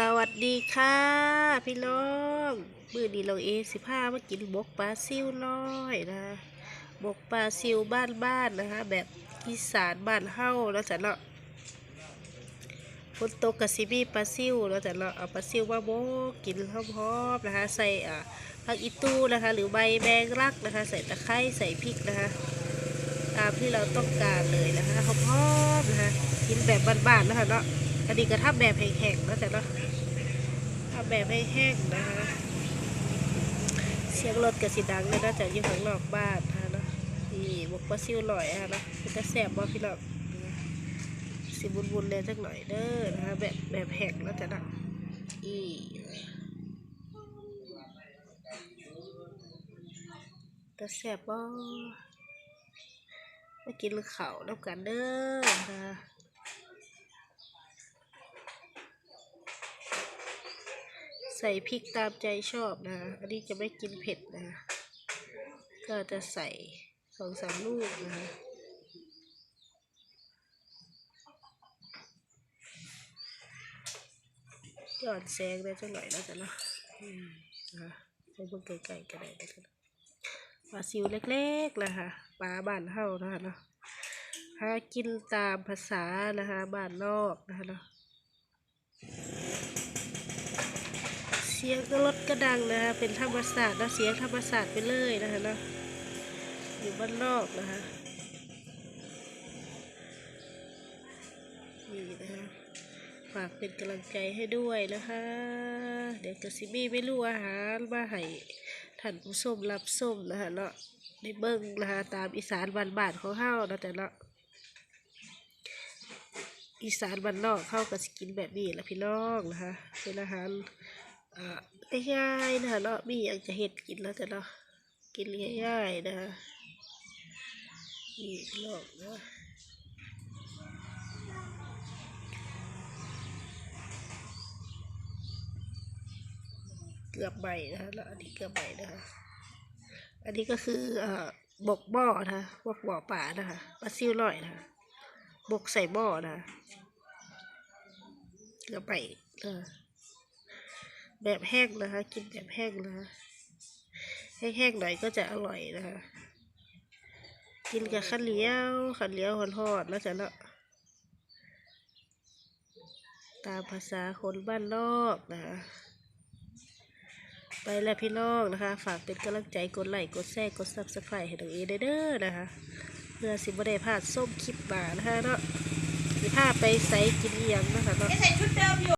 สวัสดีค่ะ พี่น้องมือดีเราเอสิพามากินบกปลาซิวน้อยนะบกปลาซิวบ้านบ้านๆนะคะ แบบอีสานบ้านเฮ้าแล้วจะเนาะฝนตกกับซิมีปลาซิวแล้วจะเนาะเอาปลาซิวมาโบกกินหอมๆนะคะ ใส่อ่าผักอีตู้นะคะ หรือใบแมงลักนะคะ ใส่ตะไคร้ใส่พริกนะคะ ตามที่เราต้องการเลยนะคะหอมๆนะคะกินแบบบ้านๆนะคะเนาะอันนี้ก็ทำแบบแห้งๆแล้วแต่เนาะ ทำแบบให้แห้งนะคะเสียงรถกับสีดังเลยนะจากอยู่ข้างนอกบ้านนะคะเนาะนี่บกปลาซิวลอยนะคะเนาะมันจะแสบบ่พี่น้องสิบุนๆเลยสักหน่อยเด้อนะคะแบบแบบแห้งแล้วแต่เนะอีจะแสบบ่มากินข้าวน้ำกันเด้อนะ ใส่พริกตามใจชอบนะ อันนี้จะไม่กินเผ็ดนะ ก็จะใส่สองสามลูกนะยอนแสงได้จังหน่อยแล้วกันเนาะอืมนะใส่เบิ่ไก่ๆก็ได้นะจ๊ะปลาซิวเล็กๆนะคะปลาบ้านเฮานะคะเนาะหากินตามภาษานะคะบ้านนอกนะคะเนาะ สียงก็รถก็ดังนะคะเป็นธรรมศาสตร์นะเสียงธรรมศาสตร์ไปเลยนะคะเนาะอยู่บ้านนอกนะคะนี่นะคะฝากเป็นกำลังใจให้ด้วยนะคะ เดี๋ยวกระซิมีไม่รู้อาหารมาให้ท่านผู้ชมรับชมนะคะเนาะได้เบิ่งนะคะตามอีสานบ้านบานของเฮาเนาะแต่เนาะอีสานบ้านนอกเข้าก็สิกินแบบนี้แหละพี่น้องนะคะเป็นอาหาร ง่ายๆนะเนาะมีอยางจะเฮ็ดกินแล้วแต่เนาะกินง่ายๆนะนี่ลองนะเกือบใบนะคะแล้วอันนี้เกือบใบนะคะอันนี้ก็คือเอ่อบกบ่อนะคะบกบ่อป่านะคะปลาซิวลอยนะคะบกใส่บ่อนะเกือไปนะคะ แบบแห้งนะคะ กินแบบแห้งนะคะแห้งๆหน่อยก็จะอร่อยนะคะ กินกับข้าวเหนียวข้าวเหนียวหอนๆแล้วจะเนาะตามภาษาคนบ้านนอกนะคะไปแล้วพี่น้องนะคะ ฝากเป็นกำลังใจกดไลค์กดแชร์กดซับสไครต์ให้น้องเอได้เด้อนะคะเพื่อสิบ่ได้พลาดส้มคลิปมานะคะเนาะสิพาไปใส่กินเอียงนะคะเนาะ